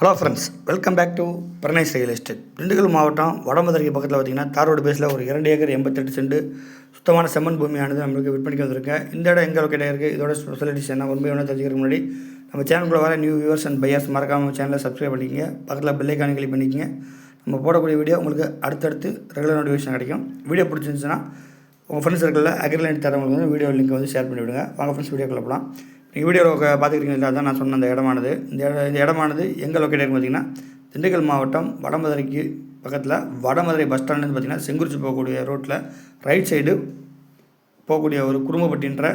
Hello friends welcome back to பர்னைஸ் real estate Dindigul மாவட்டம் வடமதுரைக்கு பக்கத்தில் பார்த்தீங்கன்னா தாரோடு பேஸில் ஒரு இரண்டு ஏக்கர் எண்பத்தெட்டு செண்டு சுத்தமான செம்மண் பூமியானது நம்மளுக்கு விற்பனைக்கு வந்திருக்கேன் இந்த இடம் எங்கே லொக்கேட் இருக்குது இதோட ஸ்பெஷலிட்டிஸ் என்ன? உண்மை ஒன்று தெரிஞ்சுக்கிறதுக்கு முன்னாடி நம்ம சேனலுக்குள்ள வர நியூ வியூவர்ஸ் அண்ட் பையர்ஸ் மறக்காமல் சேனலை சப்ஸ்கிரைப் பண்ணிக்கங்க. பக்கத்தில் பெல்லைக்கான கிளிக் பண்ணிக்கங்க. நம்ம போடக்கூடிய வீடியோ உங்களுக்கு அடுத்தடுத்து ரெகுலர் நோட்டிஃபிகேஷன் கிடைக்கும். வீடியோ பிடிச்சிருந்துச்சுன்னா உங்கள் ஃப்ரெண்ட்ஸ் சர்க்கிளில் அக்ரிலைன் தரவங்களுக்கு வந்து வீடியோ லிங்க் வந்து ஷேர் பண்ணிவிடுங்க. வாங்க ஃப்ரெண்ட்ஸ் வீடியோ கிளப்பலாம் நீங்கள் வீடியோவில் பார்த்துக்கிறீங்களா அதான் நான் சொன்ன அந்த இடமானது. இந்த இட இந்த இடமானது எங்கே லொக்கேட் ஆகும் பார்த்தீங்கன்னா திண்டுக்கல் மாவட்டம் வடமதுரைக்கு பக்கத்தில் வடமதுரை பஸ் ஸ்டாண்ட்லேருந்து பார்த்திங்கன்னா செங்குறிச்சி போகக்கூடிய ரோட்டில் ரைட் சைடு போகக்கூடிய ஒரு குடும்பப்பட்டின்ற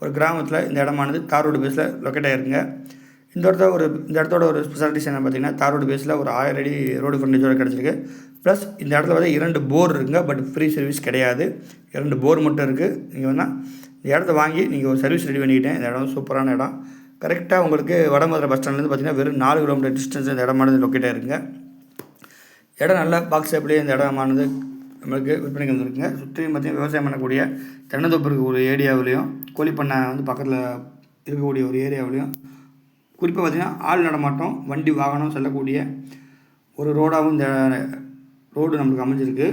ஒரு கிராமத்தில் இந்த இடமானது தார் ரோடு பேஸில் லொக்கேட் ஆகிருக்குங்க இந்த இடத்த ஒரு இந்த இடத்தோட ஒரு ஸ்பெஷாலிட்டிஸ் என்ன பார்த்தீங்கன்னா தார் ரோடு பேஸில் ஒரு ஆயிரம் அடி ரோடு ஃப்ரண்டேஜோட கிடச்சிருக்கு. ப்ளஸ் இந்த இடத்துல வந்து இரண்டு போர் இருக்குங்க பட் ஃப்ரீ சர்வீஸ் கிடையாது. இரண்டு போர் மட்டும் இருக்குது நீங்கள் வேணால் இந்த இடத்த வாங்கி நீங்கள் ஒரு சர்வீஸ் ரெடி பண்ணிக்கிட்டேன். இந்த இடம் சூப்பரான இடம். கரெக்டாக உங்களுக்கு வடமதுரை பஸ் ஸ்டாண்ட்லேருந்து பார்த்தீங்கன்னா வெறும் நாலு கிலோமீட்டர் டிஸ்டன்ஸ் இந்த இடமானது லொக்கேட்டாக இருக்குங்க இடம் நல்ல பாக்ஸ் அப்படியே இந்த இடமானது நம்மளுக்கு விற்பனைக்கு வந்துருக்குங்க சுற்றியும் பார்த்தீங்கன்னா விவசாயம் பண்ணக்கூடிய தென்னந்தோப்பு இருக்கக்கூடிய ஏரியாவிலையும் பண்ணை வந்து பக்கத்தில் இருக்கக்கூடிய ஒரு ஏரியாவிலையும் குறிப்பாக பார்த்திங்கன்னா ஆள் நடமாட்டம் வண்டி வாகனம் செல்லக்கூடிய ஒரு ரோடாகவும் இந்த ரோடு நம்மளுக்கு அமைஞ்சிருக்கு.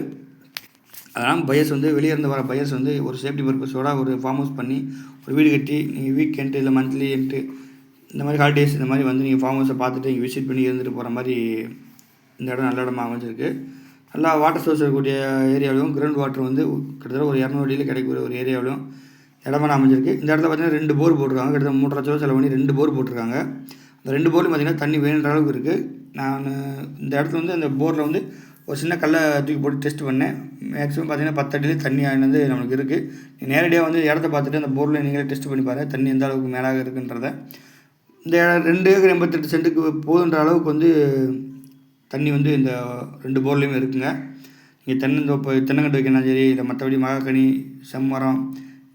அதனால் பயஸ் வந்து வெளியே இருந்து வர பயர்ஸ் வந்து ஒரு சேஃப்டி பர்பஸோட ஒரு ஃபார்ம் ஹவுஸ் பண்ணி ஒரு வீடு கட்டி நீங்கள் வீக்கெண்டு இல்லை மந்த்லி என்ட்டு இந்த மாதிரி ஹாலிடேஸ் இந்த மாதிரி வந்து நீங்கள் ஃபார்ம் ஹவுஸை பார்த்துட்டு நீங்கள் விசிட் பண்ணி இருந்துட்டு போகிற மாதிரி இந்த இடம் நல்ல இடமா அமைஞ்சிருக்கு. நல்லா வாட்டர் சோர்ஸ் இருக்கக்கூடிய ஏரியாவிலும் கிரவுண்ட் வாட்டர் வந்து கிட்டத்தட்ட ஒரு இரநூறு அடியில் கிடைக்கக்கூடிய ஒரு ஏரியாவிலும் இடமான அமைஞ்சிருக்கு. இந்த இடத்துல பார்த்தீங்கன்னா ரெண்டு போர் போட்டிருக்காங்க. கிட்டத்தட்ட மூன்றரை லட்ச ரூபா செலவு பண்ணி ரெண்டு போர் போட்டிருக்காங்க. அந்த ரெண்டு போர்லையும் பார்த்திங்கன்னா தண்ணி வேணுன்ற அளவுக்கு இருக்குது நான் இந்த இடத்துல வந்து அந்த போரில் வந்து ஒரு சின்ன கல்லை தூக்கி போட்டு டெஸ்ட் பண்ணேன். மேக்ஸிமம் பார்த்தீங்கன்னா பத்து தண்ணி ஆனது நம்மளுக்கு இருக்குது நேரடியாக வந்து இடத்த பார்த்துட்டு அந்த போரில் நீங்களே டெஸ்ட் பண்ணி பாருங்கள் தண்ணி எந்த அளவுக்கு மேலாக இருக்குன்றத. இந்த ரெண்டு ஏக்கர் எண்பத்தெட்டு சென்ட்டுக்கு போதுன்ற அளவுக்கு வந்து தண்ணி வந்து இந்த ரெண்டு போர்லேயுமே இருக்குங்க. நீங்கள் தென்னந்தோப்பு தென்னங்கட்டு வைக்கணும் சரி இல்லை மற்றபடி மகாக்கனி செம்மரம்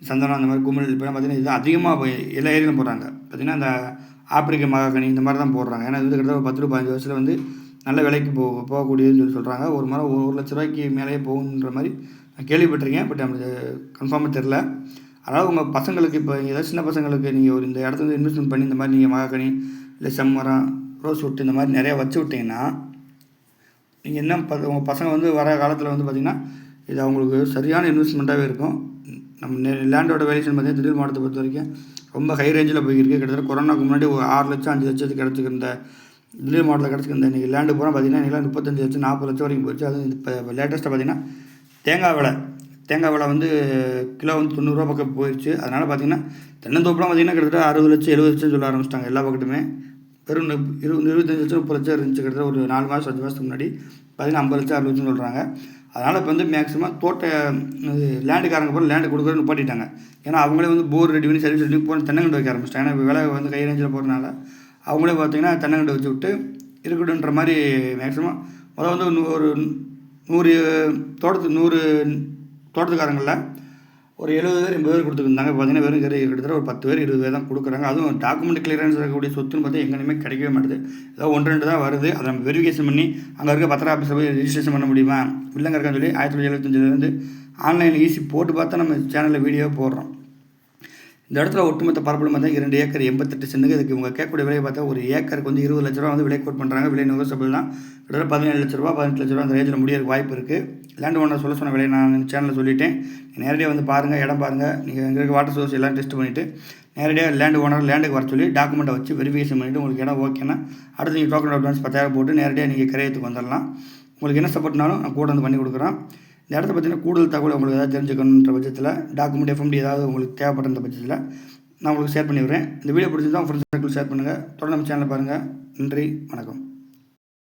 சந்தனம் அந்த மாதிரி குமிழ் இப்போ பார்த்தீங்கன்னா இது அதிகமாக போய் எல்லா ஏரியாலும் போடுறாங்க. பார்த்திங்கன்னா அந்த ஆப்பிரிக்க மகாக்கனி இந்த மாதிரி தான் போடுறாங்க. ஏன்னா இது கிட்டத்தட்ட ஒரு பத்து ரூபா பதினஞ்சு வருஷத்தில் வந்து நல்ல விலைக்கு போ போகக்கூடியதுன்னு சொல்லி சொல்கிறாங்க ஒரு மரம் ஒரு லட்ச ரூபாய்க்கு மேலேயே போகுன்ற மாதிரி நான் கேள்விப்பட்டிருக்கேன். பட் நம்மளுக்கு கன்ஃபார்மாக தெரில அதனால் உங்கள் பசங்களுக்கு இப்போ ஏதாவது சின்ன பசங்களுக்கு நீங்கள் ஒரு இந்த இடத்துல இன்வெஸ்ட்மெண்ட் பண்ணி இந்த மாதிரி நீங்கள் மகாக்கனி இல்லை செம்மரம் ரோஸ் விட்டு இந்த மாதிரி நிறையா வச்சு விட்டிங்கன்னா நீங்கள் என்ன ப உங்கள் பசங்க வந்து வர காலத்தில் வந்து பார்த்திங்கன்னா இது அவங்களுக்கு சரியான இன்வெஸ்ட்மெண்ட்டாகவே இருக்கும். நம்ம லேண்டோட வேல்யூஷன் பார்த்தீங்கன்னா திடீர் மாவட்டத்தை பொறுத்த வரைக்கும் ரொம்ப ஹை ரேஞ்சில் போயிருக்கு. கிட்டத்தட்ட கொரோனாக்கு முன்னாடி ஒரு ஆறு லட்சம் அஞ்சு லட்சத்துக்கு கிடச்சிருந்த திடீர் மாவட்டத்தில் கிடச்சிருந்த இன்றைக்கி லேண்டு பூரா பார்த்தீங்கன்னா இன்றைக்கி முப்பத்தஞ்சு லட்சம் நாற்பது லட்சம் வரைக்கும் போயிடுச்சு. அது இப்போ லேட்டஸ்ட்டாக பார்த்தீங்கன்னா தேங்காய் விலை. தேங்காய் விலை வந்து கிலோ வந்து தொண்ணூறுரூவா பக்கம் போயிடுச்சு. அதனால் பார்த்தீங்கன்னா தென்னந்தோப்புலாம் பார்த்தீங்கன்னா கிட்டத்தட்ட அறுபது லட்சம் எழுபது லட்சம் சொல்ல ஆரம்பிச்சிட்டாங்க எல்லா பக்கத்துமே. வெறும் இருபது இருபத்தஞ்சு லட்சம் முப்பது லட்சம் இருந்துச்சு கிட்டத்தட்ட ஒரு நாலு மாதம் அஞ்சு மாதத்துக்கு முன்னாடி. பார்த்தீங்கன்னா ஐம்பது லட்சம் அறுபது லட்சம் சொல்கிறாங்க அதனால் இப்போ வந்து மேக்ஸிமம் தோட்ட இது லேண்டுக்காரங்க போகிற லேண்டு கொடுக்குறது நிப்பாட்டிட்டாங்க. ஏன்னா அவங்களே வந்து போர் ரெடி பண்ணி சர்வீஸ் ரெடி போன தென்னங்கண்டு வைக்க ஆரம்பிச்சிட்டாங்க. ஏன்னா இப்போ விலை வந்து கை ரேஞ்சில் போகிறதுனால அவங்களே பார்த்தீங்கன்னா தென்னங்கண்டு வச்சு விட்டு இருக்கட்டுன்ற மாதிரி மேக்ஸிமம் முதல் வந்து நூ- ஒரு நூறு தோட்டத்து நூறு தோட்டத்துக்காரங்களில் ஒரு எழுபது பேர் எண்பது பேர் கொடுத்துருந்தாங்க. பார்த்தீங்கன்னா வெறும் கிட்ட- கிட்டத்தட்ட ஒரு பத்து பேர் இருபது பேர் தான் கொடுக்குறாங்க. அதுவும் டாக்குமெண்ட் கிளியரன்ஸ் இருக்கக்கூடிய சொத்துன்னு பார்த்தா எங்கேயுமே கிடைக்கவே மாட்டேது. ஏதோ ஒன்று ரெண்டு தான் வருது. அதை நம்ம வெரிஃபிகேஷன் பண்ணி அங்கே இருக்க பத்திர ஆஃபீஸில் போய் ரெஜிஸ்ட்ரேஷன் பண்ண முடியுமா? இல்லைங்க இருக்கான்னு சொல்லி ஆயிரத்தி தொள்ளாயிரத்தி எழுபத்தஞ்சிலேருந்து ஆன்லைனில் ஈஸி போட்டு பார்த்தா நம்ம சேனலில் வீடியோ போடுறோம். இந்த இடத்துல ஒட்டுமொத்த பரப்பளவு பார்த்தா இரண்டு ஏக்கர் எண்பத்தெட்டு சென்னுக்கு இதுக்கு இவங்க கேட்கக்கூடிய விலையை பார்த்தா ஒரு ஏக்கருக்கு வந்து இருபது லட்ச ரூபா வந்து விலை கோட் பண்ணுறாங்க விலை நெகோசபிள் தான் கிட்டத்தட்ட பதினேழு லட்ச ரூபா பதினெட்டு லட்ச ரூபா அந்த ரேஞ்சில் முடியறதுக்கு வாய்ப்பு இருக்குது லேண்ட் ஓனர் சொல்ல சொன்ன விலை நான் சேனலில் சொல்லிட்டேன். நேரடியாக வந்து பாருங்கள் இடம் பாருங்கள் நீங்கள் எங்கே இருக்க வாட்டர் சோர்ஸ் எல்லாம் டெஸ்ட் பண்ணிவிட்டு நேரடியாக லேண்டு ஓனர் லேண்டுக்கு வர சொல்லி டாக்குமெண்ட்டை வச்சு வெரிஃபிகேஷன் பண்ணிவிட்டு உங்களுக்கு இடம் ஓகேன்னா அடுத்து நீங்கள் டோக்கன் அட்வான்ஸ் பத்தாயிரம் போட்டு நேரடியாக நீங்கள் கிரையத்துக்கு வந்துடலாம் உங்களுக்கு என்ன சப்போர்ட்னாலும் நான் கூட வந்து பண்ணி கொடுக்குறேன். இந்த இடத்த பற்றின கூடுதல் தகவல் உங்களுக்கு ஏதாவது தெரிஞ்சுக்கணுன்ற பட்சத்தில் டாக்குமெண்ட் எஃப்எம்டி ஏதாவது உங்களுக்கு தேவைப்படுற பட்சத்தில் நான் உங்களுக்கு ஷேர் பண்ணி விடுறேன். இந்த வீடியோ பிடிச்சிருந்தா ஃப்ரெண்ட்ஸ் சர்க்கிள் ஷேர் பண்ணுங்கள் தொடர்ந்து நம்ம சேனலை பாருங்கள் நன்றி வணக்கம்.